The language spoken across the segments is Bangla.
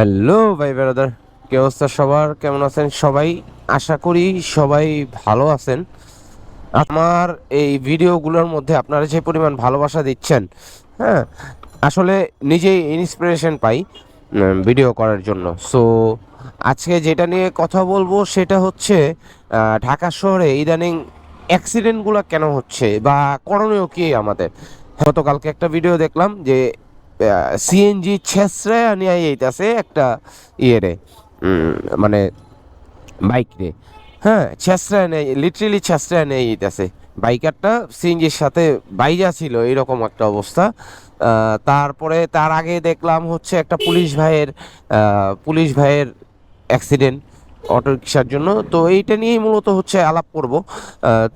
হ্যালো ভাই ব্রাদার, কি অবস্থা সবার? কেমন আছেন সবাই? আশা করি সবাই ভালো আছেন। আমার এই ভিডিওগুলোর মধ্যে আপনারা যে পরিমাণ ভালোবাসা দিচ্ছেন হ্যাঁ আসলে নিজেই ইন্সপিরেশন পাই ভিডিও করার জন্য। সো আজকে যেটা নিয়ে কথা বলব সেটা হচ্ছে ঢাকা শহরে ইদানিং অ্যাক্সিডেন্টগুলো কেন হচ্ছে বা করণীয় কি আমাদের? গতকালকে একটা ভিডিও দেখলাম যে সিএনজি ছেসরে নিয়ে এইতাছে একটা ইয়ে রে মানে বাইক রে হ্যাঁ ছেসরা নেই লিটারেলি ছেসরা নেই এইতাছে বাইকারটা সিএনজির সাথে বাইজা ছিল, এরকম একটা অবস্থা। তারপরে তার আগে দেখলাম হচ্ছে একটা পুলিশ ভাইয়ের পুলিশ ভাইয়ের অ্যাক্সিডেন্ট অটো রিক্সার জন্য। তো এইটা নিয়েই মূলত হচ্ছে আলাপ করব।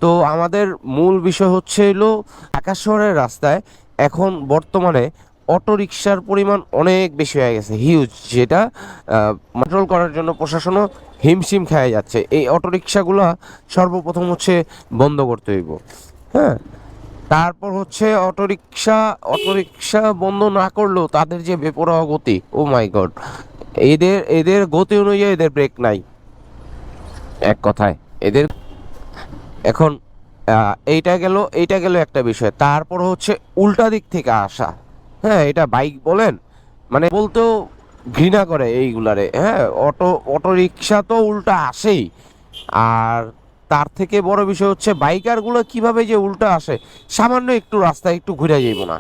তো আমাদের মূল বিষয় হচ্ছে হলো ঢাকা শহরের রাস্তায় এখন বর্তমানে অটো রিক্সার পরিমাণ অনেক বেশি হয়ে গেছে হিউজ যেটা কন্ট্রোল করার জন্য প্রশাসনও হিমশিম খেয়ে যাচ্ছে। এই অটো রিক্সাগুলো সর্বপ্রথম হচ্ছে বন্ধ করতে হইব হ্যাঁ? তারপর হচ্ছে অটোরিকশা অটোরিকশা বন্ধ না করলেও তাদের যে বেপরোয়া গতি ও মাই গড এদের এদের গতি অনুযায়ী এদের ব্রেক নাই। এক কথায়, এদের, এখন এইটা গেল এইটা গেল একটা বিষয়। তারপর হচ্ছে উল্টা দিক থেকে আসা। হ্যাঁ এটা বাইক বলেন। মানে বলতেও ঘৃণা করে এইগুলারে হ্যাঁ অটো অটো রিক্সা তো উল্টা আসেই। আর তার থেকে বড় বিষয় হচ্ছে বাইকারগুলো কীভাবে যে উল্টা আসে, সামান্য একটু রাস্তায় একটু ঘুরে যাইব না।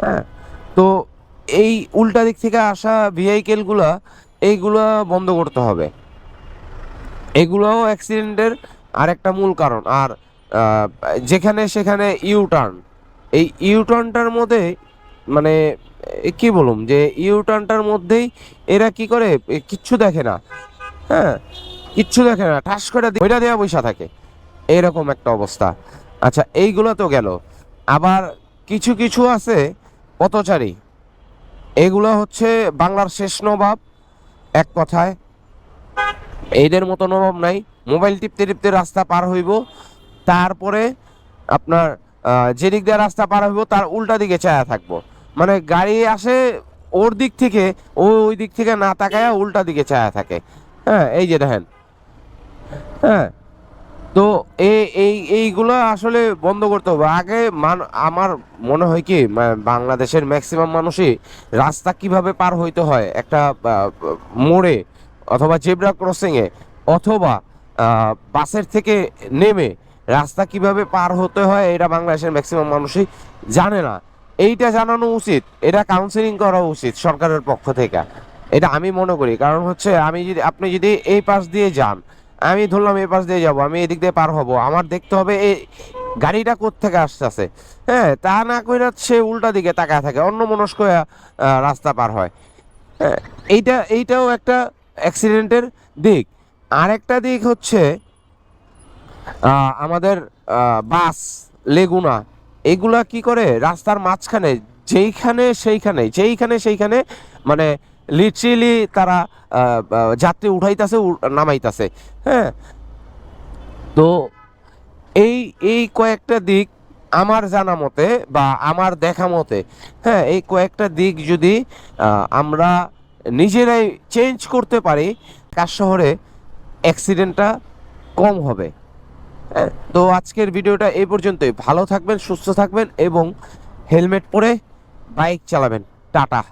হ্যাঁ তো এই উল্টা দিক থেকে আসা ভেহিকেলগুলা এইগুলা বন্ধ করতে হবে। এগুলোও অ্যাক্সিডেন্টের আরেকটা মূল কারণ। আর যেখানে সেখানে ইউ টার্ন এই ইউ টার্নটার মধ্যে মানে কি বলুম, যে ইউটার্নটার মধ্যেই এরা কি করে কিচ্ছু দেখে না। হ্যাঁ কিচ্ছু দেখে না, ঠাস করে ওইটা দেওয়া বৈশা থাকে। এইরকম একটা অবস্থা। আচ্ছা এইগুলো তো গেল। আবার কিছু কিছু আছে পথচারী। এগুলো হচ্ছে বাংলার শেষ নবাব, এক কথায়। এদের মতো নবাব নাই। মোবাইল টিপতে টিপতে রাস্তা পার হইব। তারপরে আপনার আহ, যেদিক দিয়ে রাস্তা পার হইব তার উল্টা দিকে চায়া থাকব। মানে গাড়ি আসে ওর দিক থেকে ও ওই দিক থেকে না তাকায় উল্টা দিকে চায়া থাকে। হ্যাঁ এই যে দেখেন। হ্যাঁ তো এই এই এইগুলো আসলে বন্ধ করতে হবে। আগে মান আমার মনে হয় কি বাংলাদেশের ম্যাক্সিমাম মানুষই রাস্তা কীভাবে পার হইতে হয় একটা মোড়ে অথবা জেব্রা ক্রসিংয়ে অথবা বাসের থেকে নেমে রাস্তা কীভাবে পার হতে হয়, এটা বাংলাদেশের ম্যাক্সিমাম মানুষই জানে না। এইটা জানানো উচিত, এটা কাউন্সিলিং করা উচিত সরকারের পক্ষ থেকে। এটা আমি মনে করি, কারণ হচ্ছে আমি যদি, আপনি যদি এই পাশ দিয়ে যান, আমি ধরলাম এই পাশ দিয়ে যাব, আমি এদিক দিয়ে পার হব, আমার দেখতে হবে এই গাড়িটা কোত্থেকে আসতেছে। হ্যাঁ তা না কইরা সে উল্টা দিকে তাকায় থাকে, অন্য মনস্ক রাস্তা পার হয়। হ্যাঁ এইটা, এইটাও একটা অ্যাক্সিডেন্টের দিক। আরেকটা দিক হচ্ছে আমাদের বাস, লেগুনা, এগুলা কি করে? রাস্তার মাঝখানে, যেইখানে সেইখানে যেইখানে সেইখানে মানে লিটারেলি তারা যাত্রী উঠাইতাছে নামাইতাছে। হ্যাঁ? তো এই এই কয়েকটা দিক আমার জানা মতে বা আমার দেখা মতে হ্যাঁ এই কয়েকটা দিক যদি আমরা নিজেরাই চেঞ্জ করতে পারি কার শহরে অ্যাক্সিডেন্টটা কম হবে। তো আজকের ভিডিওটা এই পর্যন্তই। ভালো থাকবেন, সুস্থ থাকবেন এবং হেলমেট পরে বাইক চালাবেন। টাটা।